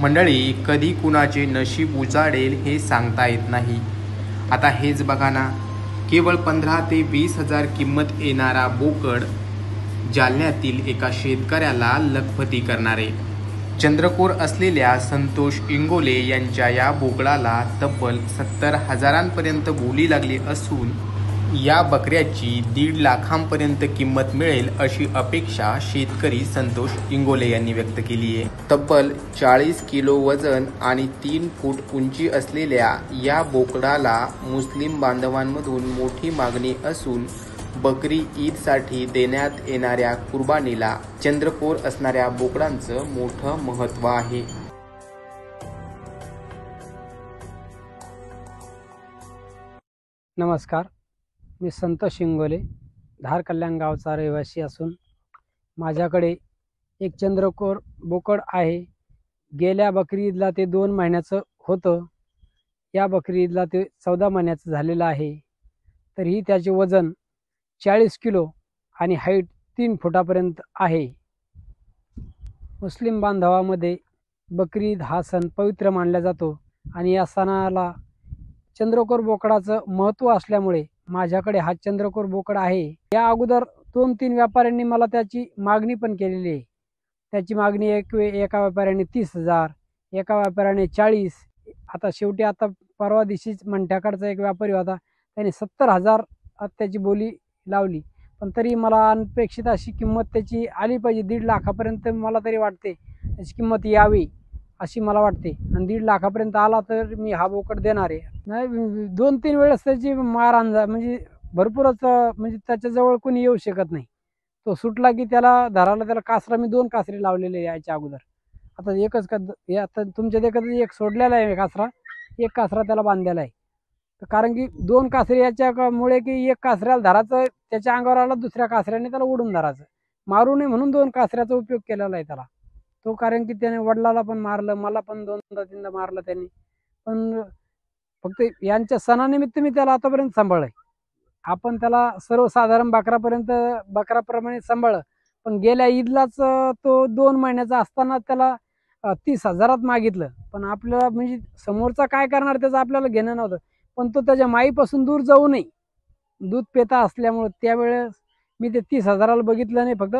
मंडळी कधी कुणाचे नशीब उजाडेल हे सांगता येत नाही. आता हेच बघा ना केवळ पंधरा ते वीस हजार किंमत येणारा बोकड जालन्यातील एका शेतकऱ्याला लखपती करणारे. चंद्रकोर असलेल्या संतोष इंगोले यांच्या या बोकडाला तब्बल सत्तर हजारांपर्यंत बोली लागली असून या बकऱ्याची दीड लाखांपर्यंत किंमत मिळेल अशी अपेक्षा शेतकरी संतोष इंगोले यांनी व्यक्त केली आहे. तब्बल चाळीस किलो वजन आणि तीन फूट उंची असलेल्या या बोकडाला मुस्लिम बांधवांमधून मोठी मागणी असून बकरी ईदसाठी देण्यात येणाऱ्या कुर्बानीला चंद्रकोर असणाऱ्या बोकडांचं मोठं महत्त्व आहे. नमस्कार. मी संतोष शिंगोले धार कल्याण गावचा रहिवासी असून माझ्याकडे एक चंद्रकोर बोकड आहे. गेल्या बकरी ईदला ते दोन महिन्याचं होतं. या बकरी ईदला ते चौदा महिन्याचं झालेलं आहे. तरीही त्याचे वजन चाळीस किलो आणि हाईट तीन फुटापर्यंत आहे. मुस्लिम बांधवामध्ये बकरी ईद हा सण पवित्र मानला जातो आणि या सणाला चंद्रकोर बोकडाचं महत्त्व असल्यामुळे माझ्याकडे हा चंद्रकोर बोकड आहे. या अगोदर दोन तीन व्यापाऱ्यांनी मला त्याची मागणी पण केलेली आहे. त्याची मागणी एक वे एका व्यापाऱ्याने तीस हजार एका व्यापाऱ्याने चाळीस. आता शेवटी आता परवा दिवशीच मंठ्याकडचा एक व्यापारी होता. त्याने सत्तर हजार त्याची बोली लावली. पण तरी मला अनपेक्षित अशी किंमत त्याची आली पाहिजे. दीड लाखापर्यंत मला तरी वाटते. त्याची किंमत यावी. अशी मला वाटते. आणि दीड लाखापर्यंत आला तर मी हा बोकड देणार आहे. नाही दोन तीन वेळेस त्याची मार अंजा म्हणजे भरपूरच म्हणजे त्याच्याजवळ कोणी येऊ शकत नाही. तो सुटला की त्याला धराला त्याला कासरा मी दोन कासरे लावलेले याच्या अगोदर. आता एकच का हे आता तुमच्या देखत एक सोडलेला आहे कासरा. एक कासरा त्याला बांधलेला आहे. तर कारण की दोन कासरे याच्यामुळे की एक कासऱ्याला धराचं त्याच्या अंगावर आला दुसऱ्या कासऱ्याने त्याला उडून धरायचं. मारू नये म्हणून दोन कासऱ्याचा उपयोग केलेला आहे त्याला. तो कारण की त्याने वडिलाला पण मारलं मला पण दोनदा तीनदा मारलं त्यांनी. पण फक्त यांच्या सणानिमित्त मी त्याला आतापर्यंत सांभाळलंय. आपण त्याला सर्वसाधारण बकरापर्यंत बकराप्रमाणे सांभाळलं. पण गेल्या ईदलाच तो दोन महिन्याचा असताना त्याला तीस हजारात मागितलं. पण आपल्याला म्हणजे समोरचा काय करणार त्याचं आपल्याला घेणं नव्हतं. पण तो त्याच्या माईपासून दूर जाऊ नये. दूध पेता असल्यामुळं त्यावेळेस मी ते तीस हजाराला बघितलं नाही. फक्त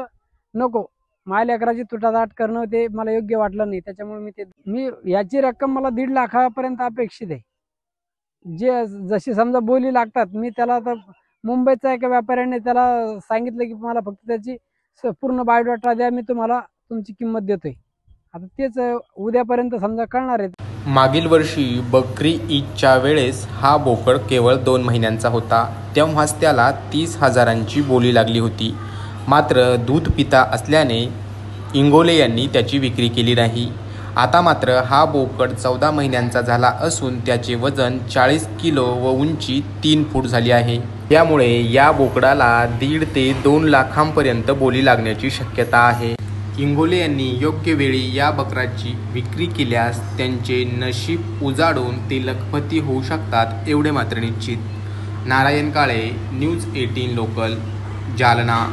नको माय लेकराची तुटादाट करणं ते मला योग्य वाटलं नाही. त्याच्यामुळे मी ते मी याची रक्कम मला दीड लाखापर्यंत अपेक्षित आहे. जे जशी समजा बोली लागतात मी त्याला आता मुंबईचा एका व्यापाऱ्याने त्याला सांगितलं की मला फक्त त्याची पूर्ण बायोडाटा द्या मी तुम्हाला तुमची किंमत देतोय. आता तेच उद्यापर्यंत समजा कळणार आहे. मागील वर्षी बकरी ईदच्या वेळेस हा बोकड केवळ दोन महिन्यांचा होता. तेव्हाच त्याला तीस हजारांची बोली लागली होती. मात्र दूध पिता असल्याने इंगोले यांनी त्याची विक्री केली नाही. आता मात्र हा बोकड चौदा महिन्यांचा झाला असून त्याचे वजन चाळीस किलो व उंची तीन फूट झाली आहे. त्यामुळे या बोकडाला दीड ते दोन लाखांपर्यंत बोली लागण्याची शक्यता आहे. इंगोले यांनी योग्य वेळी या बकराची विक्री केल्यास त्यांचे नशीब उजाडून ते लखपती होऊ शकतात एवढे मात्र निश्चित. Narayan Kale news eighteen local Jalna.